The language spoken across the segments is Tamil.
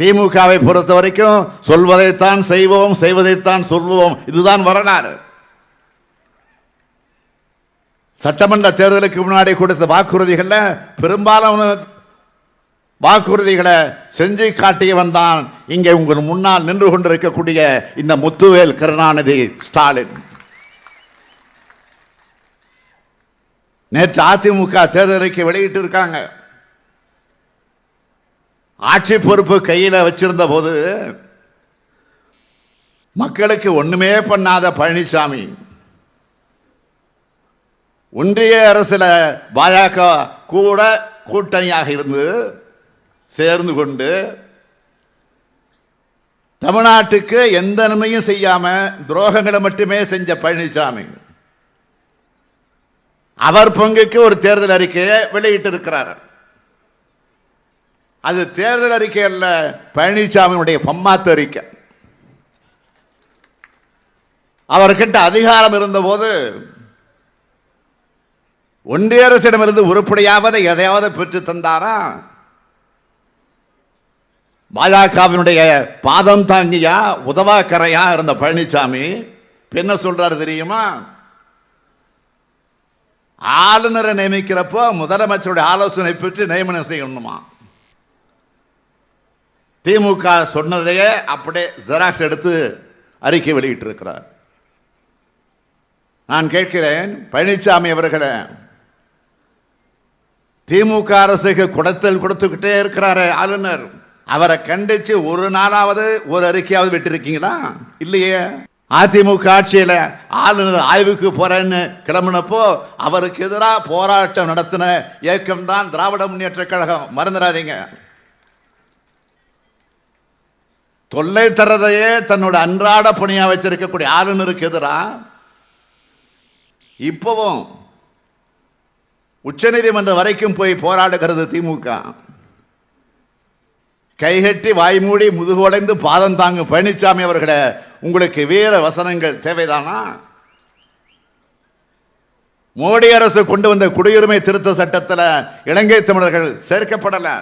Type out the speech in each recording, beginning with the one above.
திமுகவை பொறுத்த வரைக்கும் சொல்வதைத்தான் செய்வோம் செய்வதைத்தான் சொல்வோம். இதுதான் வரலாறு. சட்டமன்ற தேர்தலுக்கு முன்னாடி கொடுத்த வாக்குறுதிகள்ல பெரும்பாலான வாக்குறுதிகளை செஞ்சு காட்டியவன் தான் இங்கே உங்கள் முன்னால் நின்று கொண்டிருக்கக்கூடிய இந்த முத்துவேல் கருணாநிதி ஸ்டாலின். நேற்று அதிமுக தேர்தலுக்கு வெளியிட்டு இருக்காங்க ஆட்சி பொறுப்பு கையில் வச்சிருந்த போது மக்களுக்கு ஒண்ணுமே பண்ணாத பழனிசாமி ஒன்றிய அரசில் பாஜக கூட கூட்டணியாக இருந்து சேர்ந்து கொண்டு தமிழ்நாட்டுக்கு எந்த நன்மையும் செய்யாம துரோகங்களை மட்டுமே செஞ்ச பழனிசாமி அவர் பங்குக்கு ஒரு தேர்தல் அறிக்கையை வெளியிட்டு இருக்கிறார் அது தேர்தல் அறிக்கை அல்ல பழனிசாமியுடைய பம்மாத்து அறிக்கை. அவர்கிட்ட அதிகாரம் இருந்தபோது ஒன்றிய அரசிடமிருந்து உருப்படியாவது எதையாவது பெற்று தந்தாரா? பாஜகவினுடைய பாதம் தாங்கியா உதவாக்கரையா இருந்த பழனிசாமி என்ன சொல்றாரு தெரியுமா? ஆளுநரை நியமிக்கிறப்போ முதலமைச்சருடைய ஆலோசனை பெற்று நியமனம் செய்யணுமா? திமுக சொன்னதையே அப்படியே ஜெராக்ஸ் எடுத்து அறிக்கை வெளியிட்டு இருக்கிறார் நான் கேட்கிறேன் பழனிசாமி அவர்களே திமுக அரசுக்கு குடத்தல் கொடுத்துக்கிட்டே இருக்கிறாரு ஆளுநர். அவரை கண்டிச்சு ஒரு நாளாவது ஒரு அறிக்கையாவது விட்டிருக்கீங்களா? இல்லையே. அதிமுக ஆட்சியில் ஆளுநர் ஆய்வுக்கு போறேன்னு கிளம்பினப்போ அவருக்கு எதிராக போராட்டம் நடத்தின இயக்கம் தான் திராவிட முன்னேற்ற கழகம். மறந்துடாதீங்க. தொல்லை தரதையே தன்னோட அன்றாட பணியா வச்சிருக்கக்கூடிய ஆளுநருக்கு எதிராக இப்பவும் உச்சநீதிமன்றம் வரைக்கும் போய் போராடுகிறது திமுக. கைகட்டி வாய்மூடி முதுகுடைந்து பாதம் தாங்கும் பழனிசாமி அவர்களை உங்களுக்கு வீர வசனங்கள் தேவைதானா? மோடி அரசு கொண்டு வந்த குடியுரிமை திருத்த சட்டத்தில் இலங்கை தமிழர்கள் சேர்க்கப்படலை.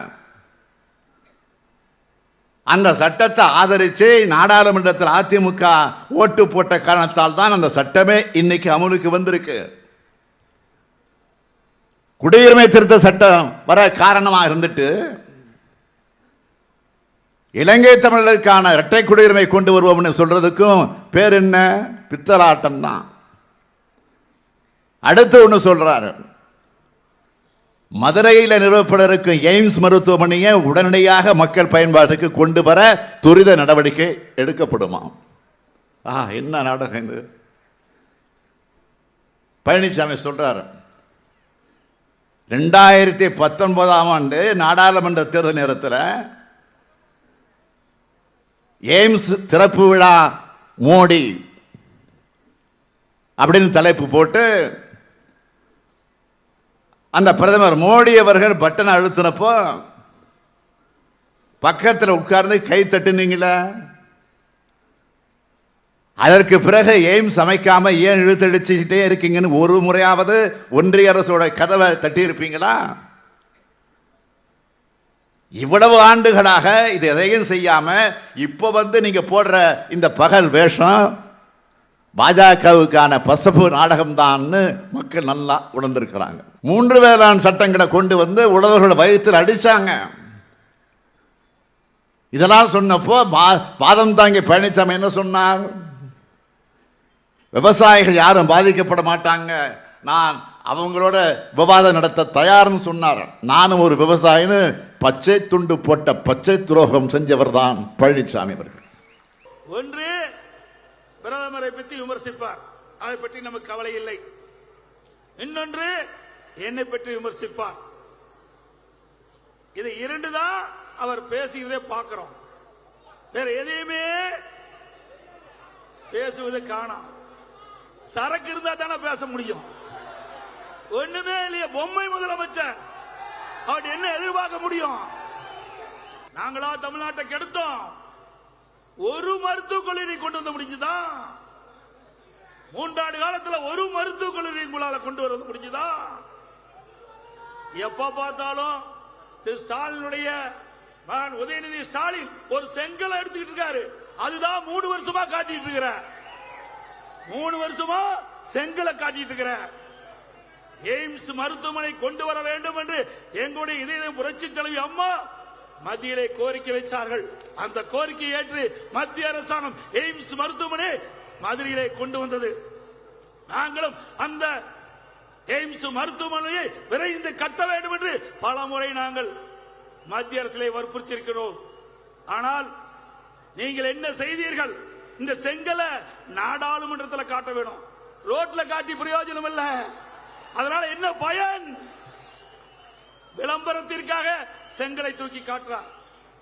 அந்த சட்டத்தை ஆதரித்து நாடாளுமன்றத்தில் அதிமுக ஓட்டு போட்ட காரணத்தால் தான் அந்த சட்டமே இன்னைக்கு அமலுக்கு வந்திருக்கு. குடியுரிமை திருத்த சட்டம் வர காரணமாக இருந்துட்டு இலங்கை தமிழருக்கான இரட்டை குடியுரிமை கொண்டு வருவோம்னு சொல்றதுக்கும் பேர் என்ன? பித்தலாட்டம் தான் அடுத்து ஒன்று சொல்றாரு. மதுரையில் நிறுவப்பட இருக்கும் எய்ம்ஸ் மருத்துவமனையை உடனடியாக மக்கள் பயன்பாட்டுக்கு கொண்டு வர துரித நடவடிக்கை எடுக்கப்படுமா? ஆ என்ன நாடகம் இது? பழனிசாமி சொல்றாரு. ரெண்டாயிரத்தி பத்தொன்பதாம் ஆண்டு நாடாளுமன்ற தேர்தல் நேரத்தில் எய்ம்ஸ் திறப்பு விழா மோடி அப்படின்னு தலைப்பு போட்டு அந்த பிரதமர் மோடி அவர்கள் பட்டனை அழுத்தினப்போ பக்கத்தில் உட்கார்ந்து கை தட்டுனீங்களா. அதற்கு பிறகு எய்ம்ஸ் அமைக்காம ஏன் இழுத்தடிச்சுக்கிட்டே இருக்கீங்கன்னு ஒரு முறையாவது ஒன்றிய அரசோட கதவை தட்டியிருப்பீங்களா? இவ்வளவு ஆண்டுகளாக இது எதையும் செய்யாம இப்போ வந்து நீங்க போடுற இந்த பகல் வேஷம் பாஜகவுக்கான பசப்பு நாடகம்தான்னு மக்கள் நல்லா உணர்ந்திருக்கிறாங்க. மூன்று வேளாண் சட்டங்களை கொண்டு வந்து உழவர்களை வயிற்றில் அடிச்சாங்க. இதெல்லாம் சொன்னப்போ பா- பாதம் தாங்கி பழனிசாமி என்ன சொன்னார்? விவசாயிகள் யாரும் பாதிக்கப்பட மாட்டாங்க. நான் அவங்களோட விவாதம் நடத்த தயார்னு சொன்னார். நானும் ஒரு விவசாயின்னு பச்சை துண்டு போட்ட பச்சை துரோகம் செஞ்சவர் தான் பழனிசாமி அவர்கள். ஒன்று பிரதமரை பற்றி விமர்சிப்பார். அதை பற்றி நமக்கு கவலை இல்லை. இன்னொன்று என்னை பற்றி விமர்சிப்பார். இது இரண்டு தான் அவர் பேசுகிறதே பார்க்கிறோம். வேற எதையுமே பேசுவதை காணோம். சரக்கு இருந்தா தானே பேச முடியும். ஒண்ணுமே இல்லையே பொம்மை முதலமைச்சர். அவர் என்ன எதிர்பார்க்க முடியும்? நாங்களா தமிழ்நாட்டை கெடுத்தோம். ஒரு மருத்துவக் கல்லூரி கொண்டு வந்து முடிஞ்சுதா? மூன்றாண்டு காலத்துல ஒரு மருத்துவக் கல்லூரி உங்களால கொண்டு வர முடிஞ்சுதா? எப்ப பார்த்தாலும் திரு ஸ்டாலினுடைய மகன் உதயநிதி ஸ்டாலின் ஒரு செங்கலை எடுத்துக்கிட்டு இருக்காரு. அதுதான் மூணு வருஷமா காட்டிட்டு இருக்கிற. மூணு வருஷமா செங்கலை காட்டிட்டு இருக்கிற. எய்ம்ஸ் மருத்துவமனை கொண்டு வர வேண்டும் என்று எங்களுடைய இதய புரட்சி தலைவி அம்மா மத்தியிலே கோரிக்கை வைத்தார்கள் அந்த கோரிக்கை ஏற்று மத்திய அரசாங்கம் எய்ம்ஸ் மருத்துவமனை மதுரையிலே கொண்டு வந்தது. நாங்களும் அந்த எய்ம்ஸ் மருத்துவமனையை விரைந்து கட்ட வேண்டும் என்று பல முறை நாங்கள் மத்திய அரசிலே வற்புறுத்தி இருக்கிறோம் ஆனால் நீங்கள் என்ன செய்தீர்கள்? இந்த செங்கலை நாடாளுமன்றத்தில் காட்ட வேணும். ரோட்ல காட்டி பிரயோஜனம் இல்லை அதனால என்ன பயன்? விளம்பரத்திற்காக செங்கலை தூக்கி காட்டுறார்.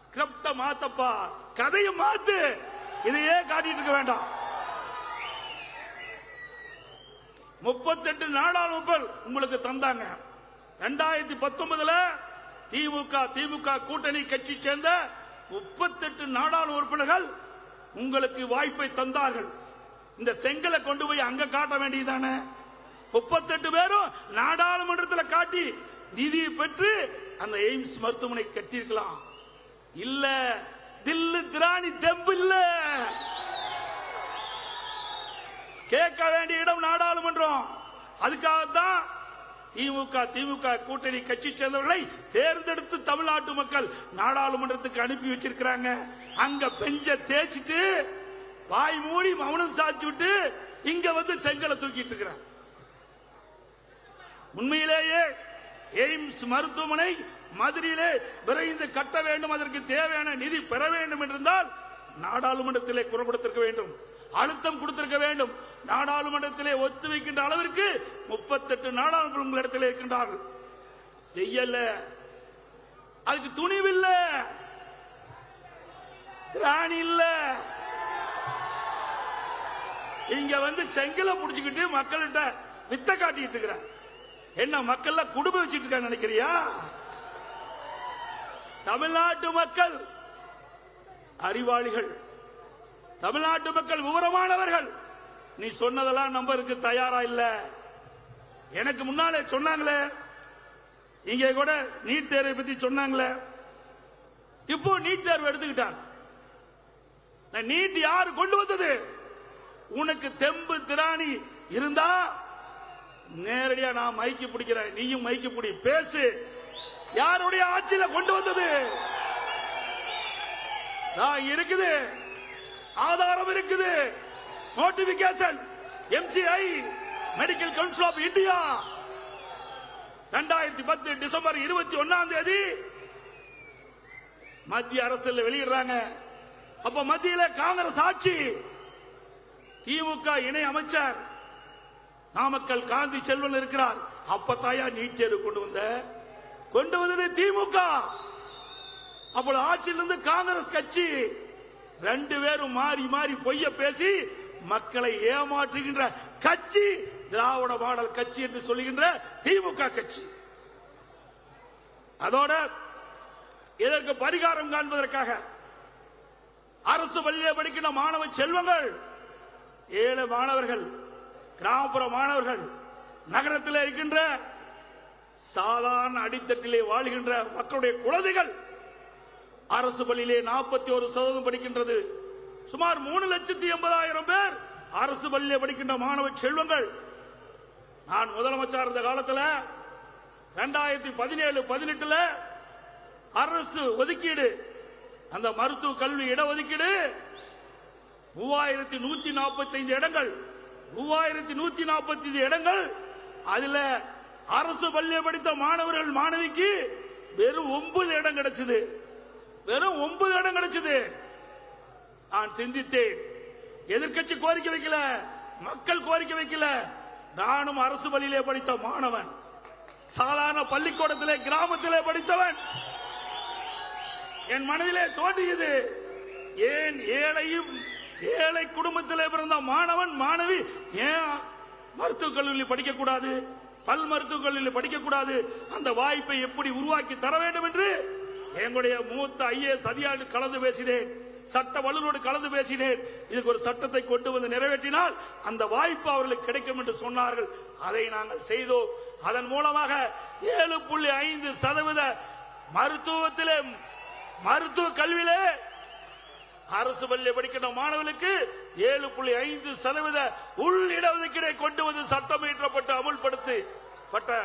ஸ்கிரிப்ட மாத்தப்பா. கதையை மாத்து. இதையே காட்டிட்டு இருக்க வேண்டாம். முப்பத்தெட்டு நாடாளுமன்ற உங்களுக்கு தந்தாங்க. ரெண்டாயிரத்தி பத்தொன்பதுல திமுக திமுக கூட்டணி கட்சி சேர்ந்த முப்பத்தெட்டு நாடாளு உறுப்பினர்கள் உங்களுக்கு வாய்ப்பை தந்தார்கள். இந்த செங்கலை கொண்டு போய் அங்க காட்ட வேண்டியதானே முப்பத்தெட்டு பேரும் நாடாளுமன்றத்தில் காட்டி நிதியை பெற்று அந்த எய்ம்ஸ் மருத்துவமனை கட்டியிருக்கலாம். இல்ல தில்லு திராணி தெம்பு இல்ல. கேட்க வேண்டிய இடம் நாடாளுமன்றம். அதுக்காகத்தான் திமுக திமுக கூட்டணி கட்சி சேர்ந்தவர்களை தேர்ந்தெடுத்து தமிழ்நாட்டு மக்கள் நாடாளுமன்றத்துக்கு அனுப்பி வச்சிருக்கிறாங்க. அங்க பெஞ்ச தேய்ச்சிட்டு வாய் மூடி மௌனம் சாச்சு விட்டு இங்க வந்து செங்கலை தூக்கிட்டு இருக்கிறாங்க உண்மையிலேயே எய்ம்ஸ் மருத்துவமனை மதுரையிலே விரைந்து கட்ட வேண்டும் அதற்கு தேவையான நிதி பெற வேண்டும் என்றிருந்தால் நாடாளுமன்றத்திலே குரல் கொடுத்திருக்க வேண்டும் அழுத்தம் கொடுத்திருக்க வேண்டும். நாடாளுமன்றத்திலே ஒத்து வைக்கின்ற அளவிற்கு முப்பத்தெட்டு நாடாளுமன்ற உங்களிடத்தில் இருக்கின்றார்கள். செய்யல. அதுக்கு துணிவில்ல. திராணி இல்ல. இங்க வந்து செங்கலை புடிச்சுக்கிட்டு மக்கள்கிட்ட வித்த காட்டிட்டு இருக்கிறார். என்ன மக்கள் குடும்ப வச்சுட்டு இருக்காங்க நினைக்கிறியா? தமிழ்நாட்டு மக்கள் அறிவாளிகள் தமிழ்நாட்டு மக்கள் விவரமானவர்கள். நீ சொன்னதெல்லாம் நம்பருக்கு தயாரா இல்ல. எனக்கு முன்னாலே சொன்னாங்களே. இங்க கூட நீட் தேர்வை பத்தி சொன்னாங்களே. இப்போ நீட் தேர்வு எடுத்துக்கிட்டாங்க. நீட் யாரு கொண்டு வந்தது? உனக்கு தெம்பு திராணி இருந்தா நேரடியா நான் மைக்கு பிடிக்கிறேன். நீயும் மைக்கு பிடி. பேசு. யாருடைய ஆட்சியில கொண்டு வந்தது? நான் இருக்குது. ஆதாரம் இருக்குது. Notification MCI medical council of India ரெண்டாயிரத்தி பத்து டிசம்பர் இருபத்தி ஒன்னாம் தேதி மத்திய அரசில் வெளியிடுறாங்க. அப்ப மத்தியில காங்கிரஸ் ஆட்சி திமுக இணை அமைச்சர் நாமக்கல் காந்தி செல்வன் இருக்கிறார். அப்பத்தாயா நீட் தேர்வு கொண்டு வந்த? கொண்டு வந்தது திமுக. அப்பொழுது ஆட்சியிலிருந்து காங்கிரஸ் கட்சி. ரெண்டு பேரும் மாறி மாறி பொய்ய பேசி மக்களை ஏமாற்றுகின்ற கட்சி திராவிட மாடல் கட்சி என்று சொல்லுகின்ற திமுக கட்சி. அதோட இதற்கு பரிகாரம் காண்பதற்காக அரசு பள்ளியில் படிக்கின்ற மாணவ செல்வங்கள் ஏழு மாணவர்கள் கிராமப்புற மாணவர்கள் நகரத்தில் இருக்கின்ற சாதாரண அடித்தட்டிலே வாழ்கின்ற மக்களுடைய குழந்தைகள் அரசு பள்ளியிலே நாற்பத்தி ஒரு சதவீதம் படிக்கின்றது. சுமார் மூணு லட்சத்தி எண்பதாயிரம் பேர் அரசு பள்ளியிலே படிக்கின்ற மாணவ செல்வங்கள். நான் முதலமைச்சர் இருந்த காலத்தில் ரெண்டாயிரத்தி பதினேழு பதினெட்டுல அரசு ஒதுக்கீடு அந்த மருத்துவ கல்வி இடஒதுக்கீடு மூவாயிரத்தி நூத்தி நாற்பத்தி ஐந்து இடங்கள் மூவாயிரத்தி நூத்தி நாற்பத்தி இடங்கள். அதுல அரசு பள்ளியை படித்த மாணவர்கள் மாணவிக்கு வெறும் ஒன்பது இடம் கிடைச்சது. வெறும் ஒன்பது இடம் கிடைச்சது. நான் சிந்தித்தேன். எதிர்க்கட்சி கோரிக்கை வைக்கல. மக்கள் கோரிக்கை வைக்கல. நானும் அரசு பள்ளியிலே படித்த மாணவன். சாதாரண பள்ளிக்கூடத்திலே கிராமத்திலே படித்தவன். என் மனதிலே தோன்றியது ஏன் ஏழையும் ஏழை குடும்பத்தில் பிறந்த மாணவன் மாணவி ஏன் மருத்துவக் கல்லூரியில் படிக்கக்கூடாது? பல் மருத்துவக் கல்லூரியில் படிக்கக்கூடாது? அந்த வாய்ப்பை எப்படி உருவாக்கி தர வேண்டும் என்று எங்களுடைய மூத்த ஐஏஎஸ் அதிகாரி கலந்து பேசினேன். சட்ட வல்லுநரோடு கலந்து பேசினேன். இதுக்கு ஒரு சட்டத்தை கொண்டு வந்து நிறைவேற்றினால் அந்த வாய்ப்பு அவர்களுக்கு கிடைக்கும் என்று சொன்னார்கள். அதை நாங்கள் செய்தோம். அதன் மூலமாக ஏழு புள்ளி ஐந்து சதவீத மருத்துவத்திலே மருத்துவ கல்வியிலே அரசு பள்ளியை படிக்கின்ற மாணவர்களுக்கு ஏழு புள்ளி ஐந்து சதவீத உள் இடஒதுக்கீடை கொண்டு வந்து சட்டம் இயற்றப்பட்டு அமுல்படுத்தப்பட்ட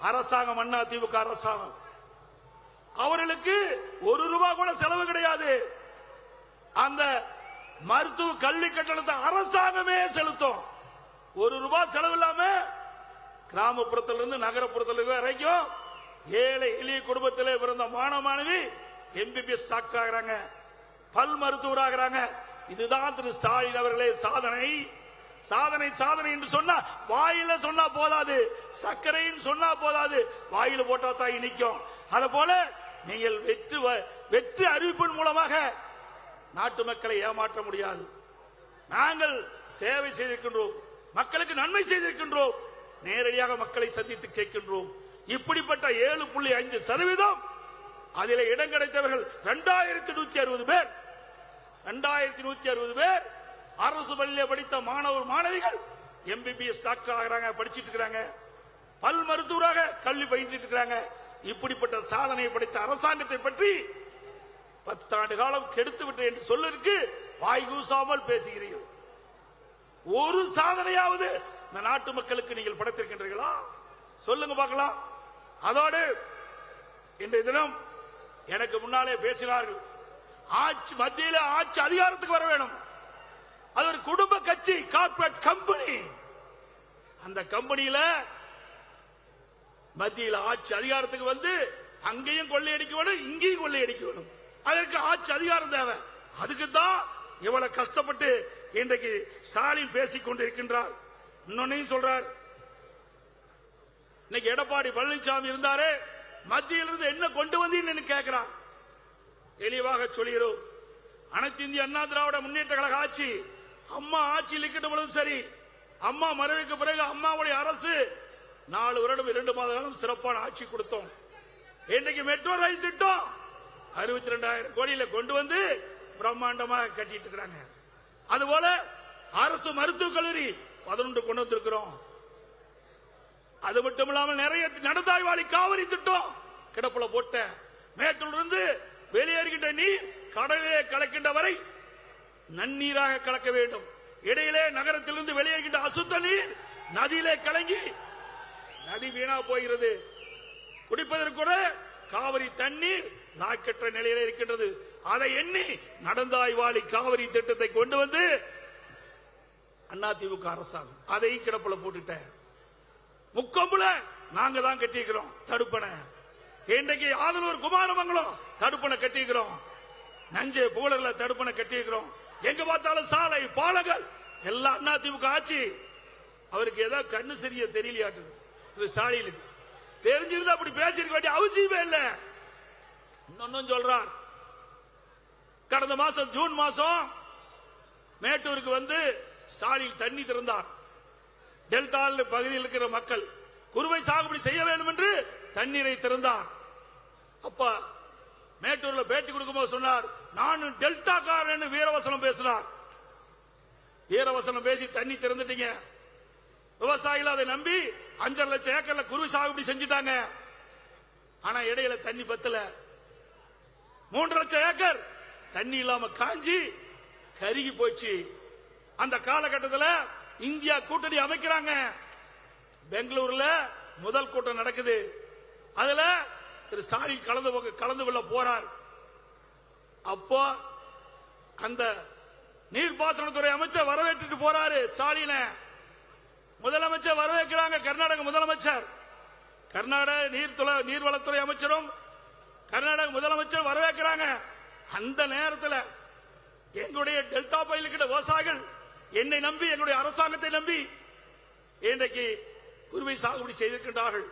அரசாங்கம் அண்ணா திமுக அரசாங்கம். அவர்களுக்கு ஒரு ரூபாய் கூட செலவு கிடையாது. அந்த மருத்துவ கல்வி கட்டணத்தை அரசாங்கமே செலுத்தும். ஒரு ரூபாய் செலவு இல்லாம கிராமப்புறத்துல இருந்து நகரப்புறத்துல வரைக்கும் ஏழை எளிய குடும்பத்தில் பிறந்த மாணவ மாணவி எம்பிபிஎஸ் டாக்டர் ஆகிறாங்க. பல் மருத்துவராகிறாங்க. இதுதான் திரு ஸ்டாலின் அவர்களே சாதனை. சாதனை சாதனை என்று சொன்னா வாயில சொன்னா போதாது. சர்க்கரைன்னு சொன்னா போதாது. வாயில போட்டா தான் இனிக்கும். அத போல நீங்கள் வெற்றி வ- வெற்றி அறிவிப்பின் மூலமாக நாட்டு மக்களை ஏமாற்ற முடியாது. நாங்கள் சேவை செய்திருக்கின்றோம். மக்களுக்கு நன்மை செய்திருக்கின்றோம். நேரடியாக மக்களை சந்தித்து கேட்கின்றோம். இப்படிப்பட்ட ஏழு புள்ளி ஐந்து சதவீதம் அதில் இடம் கிடைத்தவர்கள் இரண்டாயிரத்தி நூத்தி அறுபது பேர். இரண்டாயிரத்தி நூத்தி அறுபது பேர் அரசு பள்ளியில் படித்த மாணவர் மாணவிகள் எம்பிபிஎஸ் டாக்டர் ஆகிறாங்க படிச்சிட்டு இருக்கிறாங்க. பல் மருத்துவராக கல்வி பயின்றிட்டு இருக்கிறாங்க. இப்படிப்பட்ட சாதனையை படைத்த அரசாங்கத்தை பற்றி பத்தாண்டு காலம் கெடுத்து விட்டேன் என்று சொல்லிருக்கு வாய் கூசாமல் பேசுகிறீர்கள். ஒரு சாதனையாவது இந்த நாட்டு மக்களுக்கு நீங்கள் படைத்திருக்கின்றீர்களா? சொல்லுங்க பார்க்கலாம். அதோடு இன்றைய தினம் எனக்கு முன்னாலே பேசினார்கள். ஆட்சி மத்தியில ஆட்சி அதிகாரத்துக்கு வர வேணும். அது ஒரு குடும்ப கட்சி கார்பரேட் கம்பெனி அந்த கம்பெனியில மத்தியில் ஆட்சி அதிகாரத்துக்கு வந்து அங்கேயும் கொள்ளையடிக்க வேணும் இங்கேயும் கொள்ளையடிக்க வேணும். அதற்கு ஆட்சி அதிகாரம் தேவை. அதுக்கு தான் இவ்வளவு கஷ்டப்பட்டு இன்றைக்கு ஸ்டாலின் பேசிக் கொண்டிருக்கின்றார். இன்னொன்னையும் சொல்றார். இன்னைக்கு எடப்பாடி பழனிசாமி இருந்தாரே மத்தியிலிருந்து என்ன கொண்டு வந்தீங்கன்னு கேட்கிறார் தெளிவாக சொல்கிறோம் அனைத்து இந்திய அண்ணா திராவிட முன்னேற்ற கழக ஆட்சி அம்மா ஆட்சியில் இருக்கட்டும் பொழுது சரி அம்மா மறைவுக்கு பிறகு அம்மாவுடைய அரசு நாலு வருடம் இரண்டு மாத காலம் சிறப்பான ஆட்சி கொடுத்தோம். இன்றைக்கு மெட்ரோ ரயில் திட்டம் அறுபத்தி ரெண்டாயிரம் கோடியில கொண்டு வந்து பிரம்மாண்டமாக கட்டிட்டு இருக்கிறாங்க அதுபோல அரசு மருத்துவக் கல்லூரி பதினொன்று கொண்டு வந்திருக்கிறோம். அது மட்டும் இல்லாமல் நிறைய நடந்தாய்வாளி காவிரி திட்டம் கிடப்புல போட்ட மேட்டூர் இருந்து வெளியேறுகின்ற நீர் கடலிலே கலக்கின்ற வரை நன்னீராக கலக்க வேண்டும். இடையிலே நகரத்திலிருந்து வெளியேறுகின்ற அசுத்த நீர் நதியிலே கலங்கி நதி வீணா போகிறது. குடிப்பதற்கு கூட காவிரி தண்ணீர் நாக்கற்ற நிலையில இருக்கின்றது. அதை எண்ணி நடந்தாய்வாளி காவிரி திட்டத்தை கொண்டு வந்து அதிமுக அரசாங்கம் அதை கிடப்புல போட்டுட்ட முக்கொம்புல நாங்க தான் கட்டியிருக்கிறோம். தடுப்பணை. இன்றைக்கு ஆதனூர் குமாரமங்கலம் தடுப்பணை கட்டிக்கிறோம் நஞ்சை புகழர்ல தடுப்பணை கட்டிக்கிறோம் எங்க பார்த்தாலும் சாலை பாலங்கள் எல்லாம் அண்ணா திமுக ஆட்சி. அவருக்கு ஏதோ கண்ணு சரிய தெரியலையாட்டு திரு ஸ்டாலினுக்கு. தெரிஞ்சிருந்தா அப்படி பேசியிருக்க வேண்டிய அவசியமே இல்லை. இன்னொன்னும் சொல்றார். கடந்த மாசம் ஜூன் மாசம் மேட்டூருக்கு வந்து ஸ்டாலின் தண்ணி திறந்தார். டெல்டா பகுதியில் இருக்கிற மக்கள் குறுவை சாகுபடி செய்ய வேண்டும் என்று தண்ணீரை திறந்தார். அப்ப மேட்டூர்ல பேட்டி கொடுக்கும்போது சொன்னார் நான் டெல்டா காரன் வீரவசனம் பேசினார். வீரவசனம் பேசி தண்ணி திறந்துட்டீங்க. விவசாயிகள் அதை நம்பி அஞ்சரை லட்சம் ஏக்கர்ல குருவி சாகுபடி செஞ்சுட்டாங்க. ஆனா இடையில தண்ணி பத்தல. மூன்று லட்சம் ஏக்கர் தண்ணி இல்லாம காஞ்சி கருகி போச்சு. அந்த காலகட்டத்தில் இந்தியா கூட்டணி அமைக்கிறாங்க. பெங்களூர்ல முதல் கூட்டம் நடக்குது. அதுல திரு ஸ்டாலின் கலந்து கலந்து கொள்ள போறார். அப்போ அந்த நீர்ப்பாசனத்துறை அமைச்சர் வரவேற்றுட்டு போறாரு ஸ்டாலின. முதலமைச்சர் வரவேற்கிறாங்க கர்நாடக முதலமைச்சர். கர்நாடக நீர்த்துறை நீர்வளத்துறை அமைச்சரும் கர்நாடக முதலமைச்சர் வரவேற்கிறாங்க. அந்த நேரத்தில் எங்களுடைய டெல்டா பயிலுக்கிட்ட விவசாயிகள் என்னை நம்பி எங்களுடைய அரசாங்கத்தை நம்பி இன்றைக்கு குருவை சாகுபடி செய்திருக்கின்றார்கள்.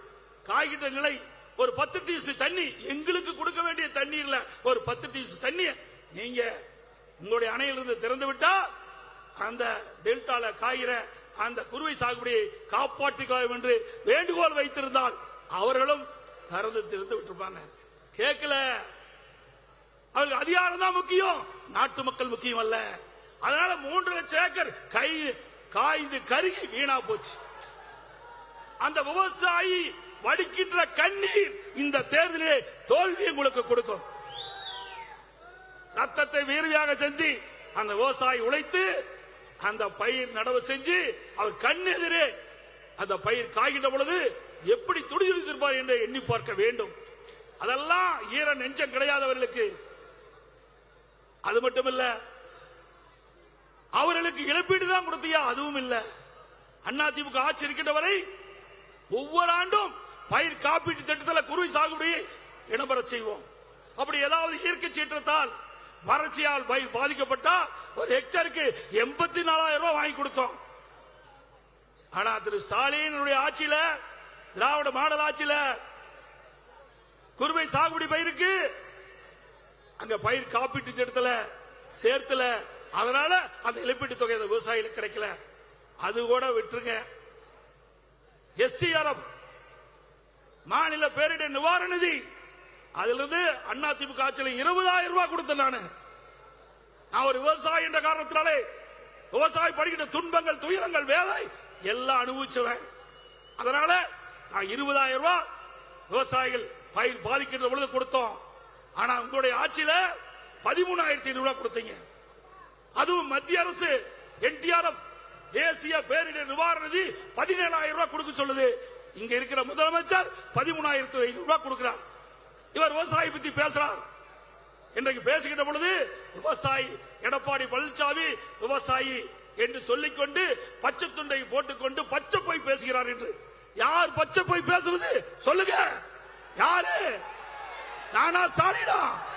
காய்கிட்ட நிலை ஒரு பத்து டீஸ்பி தண்ணி எங்களுக்கு கொடுக்க வேண்டிய தண்ணீர்ல ஒரு பத்து டீஸ்பி தண்ணி நீங்க உங்களுடைய அணையிலிருந்து திறந்து விட்டா அந்த டெல்டால காய்கிற அந்த குருவை சாகுபடியை காப்பாற்றிக்கலாம் என்று வேண்டுகோள் வைத்திருந்தால் அவர்களும் திறந்து திறந்து விட்டுருப்பாங்க. கேட்கல அவங்களுக்கு அதிகாரம் தான் முக்கியம். நாட்டு மக்கள் முக்கியம் அல்ல. அதனால மூன்று லட்சம் ஏக்கர் கை காய்ந்து கருகி வீணா போச்சு. அந்த விவசாயி வடிக்கின்ற கண்ணீர் இந்த தேர்தலிலே தோல்வி உங்களுக்கு கொடுக்கும். ரத்தத்தை வேர்வையாக செஞ்சு அந்த விவசாயி உழைத்து அந்த பயிர் நடவு செஞ்சு அவர் கண்ணெதிரே அந்த பயிர் காய்கின்ற பொழுது எப்படி துடிதுடித்திருப்பார் என்று எண்ணி பார்க்க வேண்டும். அதெல்லாம் ஈர நெஞ்சம் கிடையாதவர்களுக்கு. அது மட்டுமில்ல அவர்களுக்கு இழப்பீடு தான் கொடுத்தியா? அதுவும் இல்ல. அதிமுக ஆட்சி இருக்கின்ற வரை ஒவ்வொரு ஆண்டும் பயிர் காப்பீட்டு திட்டத்தில் குருவி சாகுபடி இடம்பெற செய்வோம். அப்படி ஏதாவது இயற்கை சீற்றத்தால் வறட்சியால் பயிர் பாதிக்கப்பட்டா ஒரு ஹெக்டருக்கு எண்பத்தி நாலாயிரம் ரூபாய் வாங்கி கொடுத்தோம். ஆனா திரு ஸ்டாலினுடைய ஆட்சியில திராவிட மாடல் ஆட்சியில குறுவை சாகுபடி பயிருக்கு அங்க பயிர் காப்பீட்டு திட்டத்துல சேர்த்துல. அதனால அந்த இழப்பீட்டு தொகை அந்த விவசாயிகளுக்கு கிடைக்கல. அது கூட விட்டுருங்க. எஸ்டிஆர்எஃப் மாநில பேரிடர் நிவாரண நிதி. அதிலிருந்து அண்ணா திமுக ஆட்சியில் இருபதாயிரம் ரூபாய் கொடுத்தேன் நானு. நான் ஒரு விவசாயி என்ற காரணத்தினாலே விவசாயி படுகின்ற துன்பங்கள் துயரங்கள் வேலை எல்லாம் அனுபவிச்சவன். அதனால நான் இருபதாயிரம் ரூபாய் விவசாயிகள் பயிர் பாதிக்கின்ற பொழுது கொடுத்தோம். ஆனா உங்களுடைய ஆட்சியில பதிமூணாயிரத்தி ஐநூறு ரூபாய் கொடுத்தீங்க. அதுவும் மத்திய அரசு என்டிஆர்எஃப் தேசிய பேரிடர் நிவாரண நிதி பதினேழாயிரம் ரூபாய் கொடுக்க சொல்லுது. இங்க இருக்கிற முதலமைச்சர் பதிமூணாயிரத்து ஐநூறு ரூபாய் கொடுக்கிறார். இவர் விவசாயி பத்தி பேசுறார். இன்றைக்கு பேசுகின்ற பொழுது விவசாயி எடப்பாடி பழனிசாமி விவசாயி என்று சொல்லிக்கொண்டு பச்சை துண்டை போட்டுக்கொண்டு பச்சை போய் பேசுகிறார் என்று. யார் பச்சை போய் பேசுவது? சொல்லுங்க. யாரு? நானா ஸ்டாலினா.